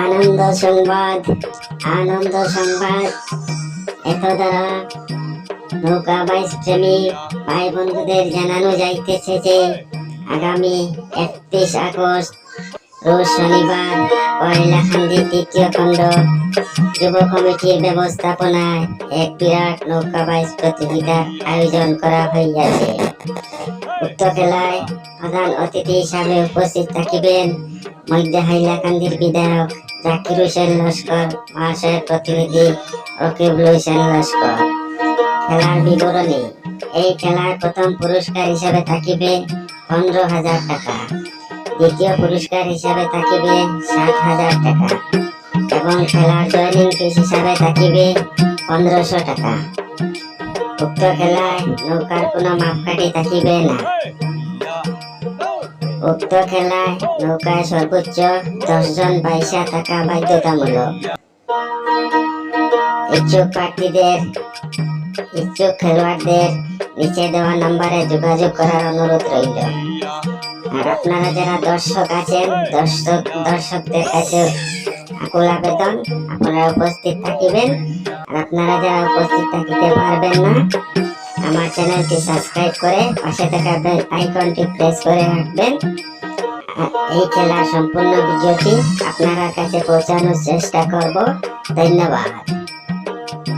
আনন্দ সংবাদ আনন্দ সংবাদ। এত দ্বারা নৌকা বাইশ প্রেমী ভাই বন্ধুদের জানানো যাইতেছে যে, আগামী একত্রিশ আগস্ট, রোজ শনিবার কয়লাখান্দি তৃতীয় খণ্ড, যুব কমিটির ব্যবস্থাপনায় এক বিরাট নৌকা বাইশ প্রতিযোগিতার আয়োজন করা হইয়াছে। উক্ত খেলায় প্রধান অতিথি হিসাবে উপস্থিত থাকিবেন মধ্য হাইলাকান্দির বিধায়ক জাকির হোসেন লস্কর, মহাশয়ের প্রতিনিধি রকিবুল হোসেন লস্কর। খেলার বিবরণী, এই খেলার প্রথম পুরস্কার হিসাবে থাকিবে পনেরো হাজার টাকা। দ্বিতীয় পুরস্কার হিসাবে থাকিবে সাত হাজার টাকা। এবং খেলার জয়নিং ফিস হিসাবে থাকিবে পনেরোশো টাকা। উক্ত খেলায় নৌকার কোনো মাপকাঠি থাকিবে না। উক্ত খেলায় নৌকায় সর্বোচ্চ দশজন বাইশা থাকা বাধ্যতামূলক। ইচ্ছুক প্রার্থীদের, ইচ্ছুক খেলোয়াড়দের নিচে দেওয়া নম্বরে যোগাযোগ করার অনুরোধ রইল। আর আপনারা যারা দর্শক আছেন, দর্শক, দর্শকদের কাছে আকুল আবেদন, আপনারা উপস্থিত থাকিবেন। আর আপনারা যারা উপস্থিত থাকিতে পারবেন না আমার চ্যানেলটি সাবস্ক্রাইব করে পাশে থাকা বেল আইকনটি প্রেস করে রাখবেন। এই খেলার সম্পূর্ণ ভিডিওটি আপনার কাছে পৌঁছানোর চেষ্টা করব। ধন্যবাদ।